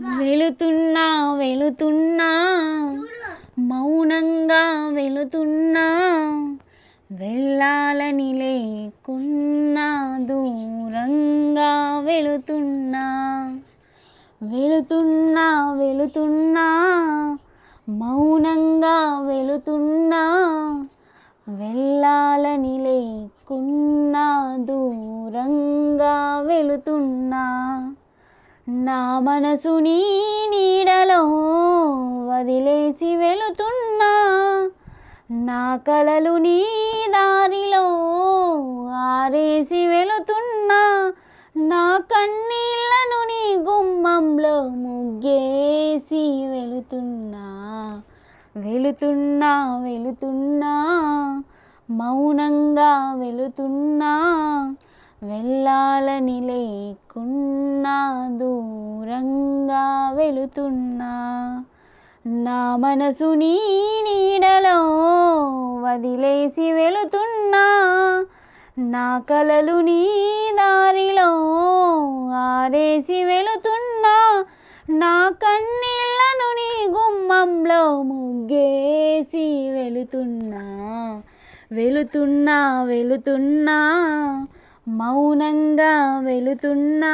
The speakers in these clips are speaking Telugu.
వెళుతున్నా వెళుతున్నా మౌనంగా వెళుతున్నా వెళ్ళాలని లేకున్నా దూరంగా వెళుతున్నా వెళుతున్నా వెళుతున్నా మౌనంగా వెళుతున్నా వెళ్ళాలని లేకున్నా దూరంగా వెళుతున్నా. నా మనసు నీ నీడలో వదిలేసి వెళుతున్నా. నా కలలు నీ దారిలో ఆరేసి వెళుతున్నా. నా కన్నీళ్ళను నీ గుమ్మంలో ముగ్గేసి వెళుతున్నా. వెళుతున్నా వెళుతున్నా మౌనంగా వెళుతున్నా. వెళ్ళాలని లేకున్నా దూరంగా వెళుతున్నా. నా మనసు నీ నీడలో వదిలేసి వెళుతున్నా. నా కలలు నీ దారిలో ఆరేసి వెళుతున్నా. నా కన్నీళ్ళను నీ గుమ్మంలో ముగ్గేసి వెళుతున్నా. వెళుతున్నా వెళుతున్నా. మౌనంగా వెళుతున్నా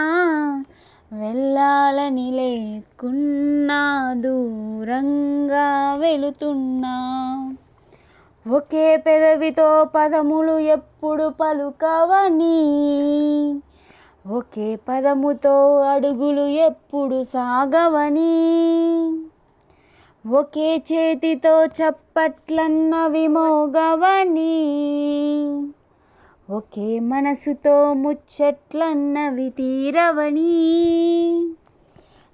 వెళ్ళాలని లేకున్నా దూరంగా వెళుతున్నా. ఒకే పెదవితో పదములు ఎప్పుడు పలుకవని ఒకే పదముతో అడుగులు ఎప్పుడు సాగవని. ఒకే చేతితో చప్పట్లన్నవి మోగవని ఒకే మనసుతో ముచ్చట్లన్నవి తీరవని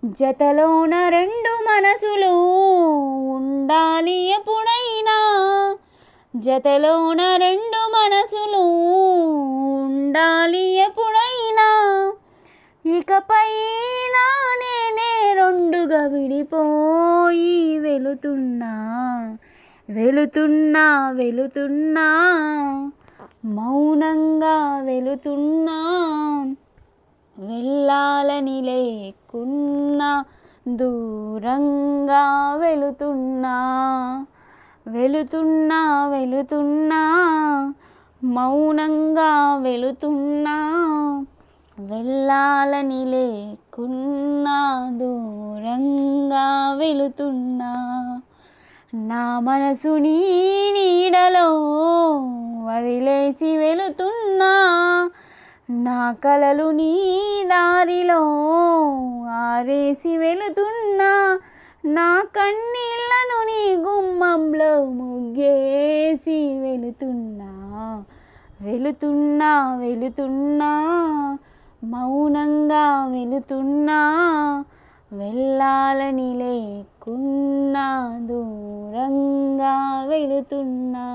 జతలోన రెండు మనసులు ఉండాలి ఎప్పుడైనా. జతలోన రెండు మనసులు ఉండాలి ఎప్పుడైనా. ఇకపై నేనే రెండుగా విడిపోయి వెళుతున్నా. వెళుతున్నా వెళుతున్నా. మౌనంగా వెళుతున్నా వెళ్ళాలని లేకున్నా దూరంగా వెళుతున్నా వెళుతున్నా వెళుతున్నా మౌనంగా వెళుతున్నా వెళ్ళాలని లేకున్నా దూరంగా వెళుతున్నా. నా మనసు నీ నీడలో వదిలేసి వెళుతున్నా. నా కలలు నీ దారిలో ఆరేసి వెళుతున్నా. నా కన్నీళ్ళను నీ గుమ్మంలో ముగ్గేసి వెళుతున్నా. వెళుతున్నా వెళుతున్నా మౌనంగా వెళుతున్నా. వెళ్ళాలని లేకున్నా దూరంగా వెళుతున్నా